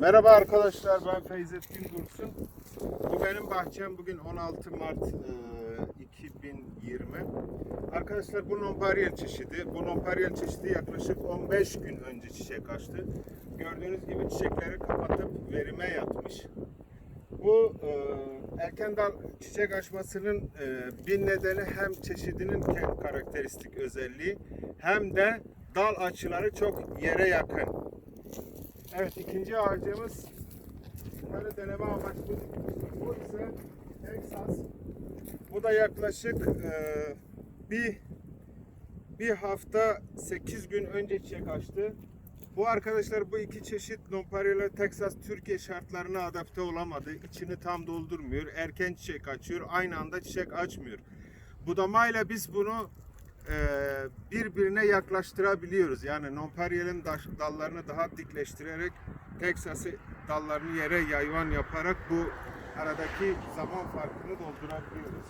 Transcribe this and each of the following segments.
Merhaba arkadaşlar ben Feyzettin Dursun. Bu benim bahçem bugün 16 Mart e, 2020. Arkadaşlar bu nonparyal çeşidi. Bu nonparyal çeşidi yaklaşık 15 gün önce çiçek açtı. Gördüğünüz gibi çiçekleri kapatıp verime yatmış. Bu e, erken dal çiçek açmasının e, bir nedeni hem çeşidinin karakteristik özelliği hem de dal açıları çok yere yakın. Evet ikinci ağacımız böyle deneme amaçlı. Bu ise Texas. Bu da yaklaşık e, bir bir hafta 8 gün önce çiçek açtı. Bu arkadaşlar bu iki çeşit Nonpareil Texas Türkiye şartlarına adapte olamadı. İçini tam doldurmuyor. Erken çiçek açıyor. Aynı anda çiçek açmıyor. Budamayla biz bunu birbirine yaklaştırabiliyoruz. Yani Nonpareil'in daş- dallarını daha dikleştirerek Texas'ı dallarını yere yayvan yaparak bu aradaki zaman farkını doldurabiliyoruz.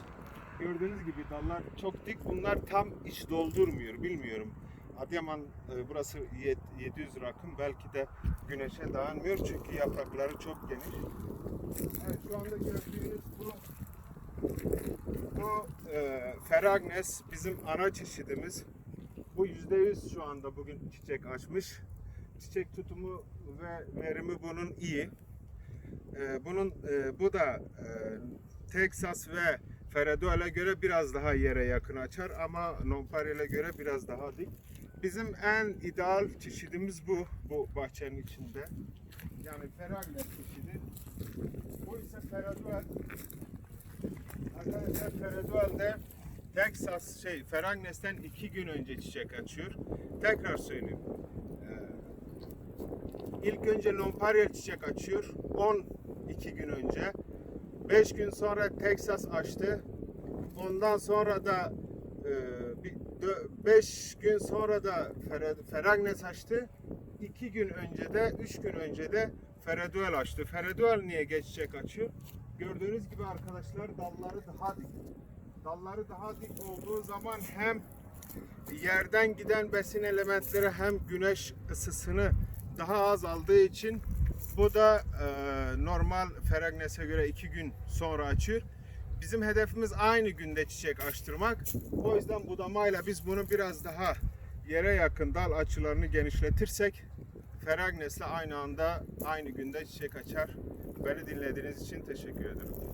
Gördüğünüz gibi dallar çok dik. Bunlar tam iç doldurmuyor. Bilmiyorum. Adıyaman e, burası yet- 700 rakım. Belki de güneşe dayanmıyor. Çünkü yaprakları çok geniş. Evet şu anda gördüğünüz bu e, Feragnes bizim ana çeşidimiz. Bu %100 şu anda bugün çiçek açmış. Çiçek tutumu ve verimi bunun iyi. E, bunun e, bu da e, Texas ve Ferredo'ya göre biraz daha yere yakın açar ama Nonpareil'e göre biraz daha dik. Bizim en ideal çeşidimiz bu, bu bahçenin içinde. Yani Feragnes çeşidi. Bu ise Ferredo Arkadaşlar Ferredoel'de Texas şey Feragnes'ten iki gün önce çiçek açıyor. Tekrar söyleyeyim. Ee, ilk önce Nonpareil çiçek açıyor. 12 gün önce. 5 gün sonra Texas açtı. Ondan sonra da 5 gün sonra da Fer- Feragnes açtı. 2 gün önce de 3 gün önce de Ferredoel açtı. Ferredoel niye geç çiçek açıyor? Gördüğünüz gibi arkadaşlar dalları daha dik. Dalları daha dik olduğu zaman hem yerden giden besin elementleri hem güneş ısısını daha az aldığı için bu da e, normal Feragnes'e göre iki gün sonra açıyor. Bizim hedefimiz aynı günde çiçek açtırmak. O yüzden budamayla biz bunu biraz daha yere yakın dal açılarını genişletirsek Feragnes'le aynı anda aynı günde çiçek açar. Beni dinlediğiniz için teşekkür ederim.